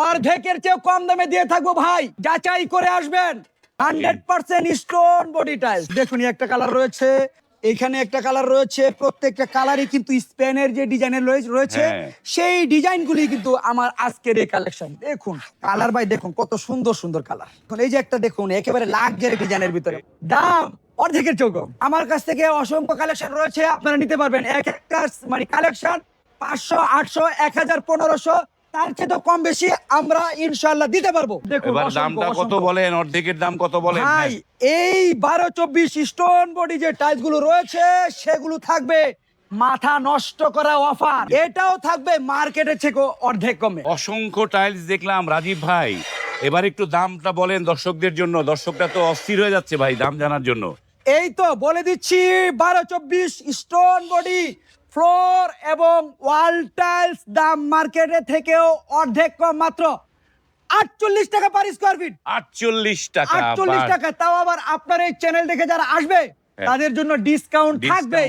অর্ধেকের চেয়ে কম দামে দিয়ে থাকব ভাই যাচাই করে আসবেন। Hundred percent stone body tiles দেখুন একটা কালার রয়েছে এখানে একটা কালার রয়েছে প্রত্যেকটা কালারই কিন্তু স্পেনের যে ডিজাইনের রয়েছে হ্যাঁ। সেই ডিজাইনগুলি কিন্তু আমার আজকের এই কালেকশন দেখুন কালার ভাই দেখুন কত সুন্দর সুন্দর কালার এখন এই যে একটা দেখুন একেবারে লাক্সারি ডিজাইনের ভিতরে। দাম অর্ধেকের চৌক আমার কাছ থেকে অসংখ্য কালেকশন রয়েছে আপনারা নিতে পারবেন। এক একটা মানে কালেকশন পাঁচশো আটশো এক হাজার পনেরোশো। তার চেয়ে তো কম বেশি আমরা ইনশাল্লাহ দিতে পারব। এবার দামটা কত বলেন? অর্ধেকের দাম কত বলেন? ভাই হ্যাঁ। এই বারো চব্বিশ স্টোন বডি যে টাইলসগুলো রয়েছে সেগুলো থাকবে মাথা নষ্ট করা অফার এটাও থাকবে মার্কেটের থেকে অর্ধেক কমে। অসংখ্য টাইলস দেখলাম রাজীব ভাই। এবার একটু দামটা বলেন দর্শকদের জন্য। দর্শকরা তো অস্থির হয়ে যাচ্ছে ভাই দাম জানার জন্য। এই তো বলে দিচ্ছি বারো চব্বিশ স্টোন বডি ফ্লোর এবং ওয়াল টাইলস দাম মার্কেটে থেকেও অর্ধেক কম মাত্র। আটচল্লিশ টাকা পার স্কোয়ার ফিট আটচল্লিশ টাকা আটচল্লিশ টাকা তাও আবার আপনার এই চ্যানেল দেখে যারা আসবে হ্যাঁ। তাদের জন্য ডিসকাউন্ট থাকবে